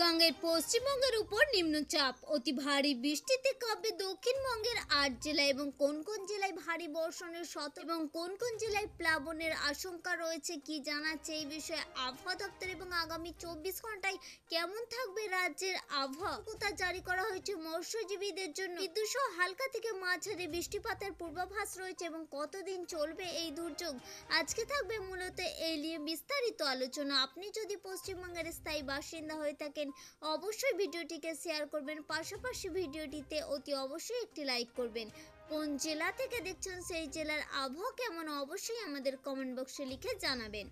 গঙ্গের পশ্চিমবঙ্গের উপর নিম্নচাপ। অতি ভারী বৃষ্টিতে কাঁপবে দক্ষিণবঙ্গের আট জেলা এবং কোন কোন জেলায় ভারী বর্ষণের শত এবং কোন কোন জেলায় প্লাবনের আশঙ্কা রয়েছে কি জানাচ্ছে এই বিষয়ে আবহাওয়া দপ্তর এবং আগামী চব্বিশ ঘন্টায় কেমন থাকবে রাজ্যের আবহাওয়া? জারি করা হয়েছে মৎস্যজীবীদের জন্য। বিদ্যুৎ সহ হালকা থেকে মাঝারি বৃষ্টিপাতের পূর্বাভাস রয়েছে এবং কতদিন চলবে এই দুর্যোগ? আজকে থাকবে মূলত এই নিয়ে বিস্তারিত আলোচনা। আপনি যদি পশ্চিমবঙ্গের স্থায়ী বাসিন্দা হয়ে থাকেন অবশ্যই ভিডিওটিকে শেয়ার করবেন, পাশাপাশি ভিডিওটিতে অতি অবশ্যই একটি লাইক করবেন। কোন জেলা থেকে দেখছেন সেই জেলার আবহাওয়া কেমন, অবশ্যই আমাদের কমেন্ট বক্সে লিখে জানাবেন।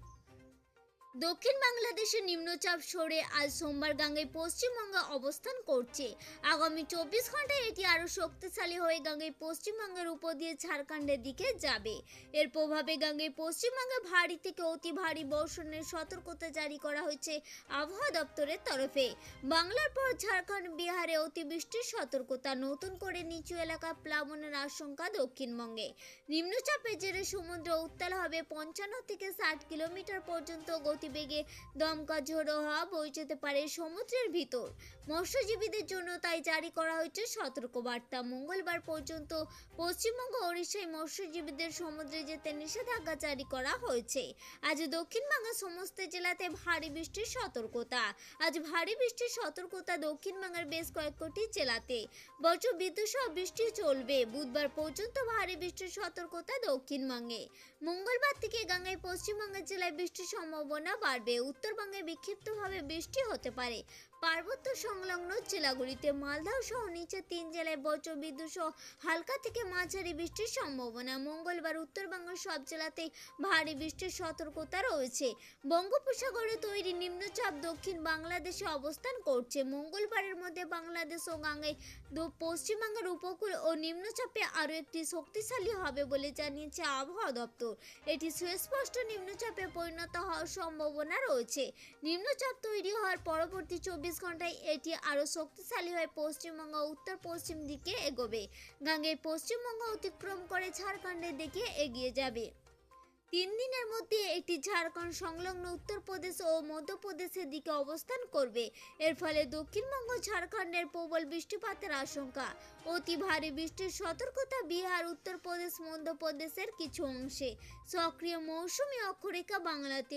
দক্ষিণ বাংলাদেশে নিম্নচাপ সরে আজ সোমবার গাঙ্গেয় পশ্চিমবঙ্গে অবস্থান করছে। আগামী চব্বিশ ঘন্টায় এটি আরও শক্তিশালী হয়ে গাঙ্গেয় পশ্চিমবঙ্গের উপর দিয়ে ঝাড়খণ্ডের দিকে যাবে। এর প্রভাবে গাঙ্গেয় পশ্চিমবঙ্গে ভারী থেকে অতি ভারী বর্ষণের সতর্কতা জারি করা হয়েছে আবহাওয়া দপ্তরের তরফে। বাংলার পর ঝাড়খণ্ড, বিহারে অতিবৃষ্টির সতর্কতা, নতুন করে নিচু এলাকা প্লাবনের আশঙ্কা দক্ষিণবঙ্গে। নিম্নচাপের জেরে সমুদ্র উত্তাল হবে পঞ্চান্ন থেকে ষাট কিলোমিটার পর্যন্ত গতিবেগে দমকা ঝোড়ো হওয়া বয়ে যেতে পারে সমুদ্রের ভিতর। মৎস্যজীবীদের জন্য তাই জারি করা হয়েছে সতর্কবার্তা। মঙ্গলবার পর্যন্ত পশ্চিমবঙ্গ ওড়িশায় মৎস্যজীবীদের সমুদ্রে যেতে নিষেধাজ্ঞা জারি করা হয়েছে। আজ দক্ষিণবঙ্গের সমস্ত জেলাতে ভারী বৃষ্টির সতর্কতা। আজ ভারী বৃষ্টির সতর্কতা দক্ষিণবঙ্গের বেশ কয়েকটি জেলাতে। বজ্র, বিদ্যুৎ সহ বৃষ্টি চলবে। বুধবার পর্যন্ত ভারী বৃষ্টির সতর্কতা দক্ষিণবঙ্গে। মঙ্গলবার থেকে গঙ্গায় পশ্চিমবঙ্গের জেলায় বৃষ্টির সম্ভাবনা বাড়বে উত্তরবঙ্গে বিক্ষিপ্তভাবে বৃষ্টি হতে পারে। পার্বত্য সংলগ্ন জেলাগুলিতে মালদহ সহ নিচে তিন জেলায় বজ্র বিদ্যুৎ সহ হালকা থেকে মাঝারি বৃষ্টির সম্ভাবনা। মঙ্গলবার উত্তরবঙ্গের সব জেলাতেই ভারী বৃষ্টির সতর্কতা রয়েছে। বঙ্গোপসাগরে তৈরি নিম্নচাপ দক্ষিণ বাংলাদেশে অবস্থান করছে। মঙ্গলবারের মধ্যে বাংলাদেশ ও গাঙ্গায় দো- পশ্চিমবঙ্গের উপকূল ও নিম্নচাপে আরও একটি শক্তিশালী হবে বলে জানিয়েছে আবহাওয়া দপ্তর। এটি সুস্পষ্ট নিম্নচাপে পরিণত হওয়ার সম্ভাবনা রয়েছে। নিম্নচাপ তৈরি হওয়ার পরবর্তী চব্বিশ ঘন্টায় এটি আরও শক্তিশালী হয়ে পশ্চিমবঙ্গ উত্তর পশ্চিম দিকে এগোবে। গাঙ্গের পশ্চিমবঙ্গ অতিক্রম করে ঝাড়খণ্ডের দিকে এগিয়ে যাবে। তিন দিনের মধ্যে এটি ঝাড়খণ্ড সংলগ্ন উত্তরপ্রদেশ ও মধ্যপ্রদেশের দিকে অবস্থান করবে। এর ফলে দক্ষিণবঙ্গ, ঝাড়খণ্ডের প্রবল বৃষ্টিপাতের আশঙ্কা। অতি ভারী বৃষ্টির সতর্কতা বিহার, উত্তরপ্রদেশ, মধ্যপ্রদেশের কিছু অংশে। সক্রিয় মৌসুমী অক্ষরেখা বাংলাতে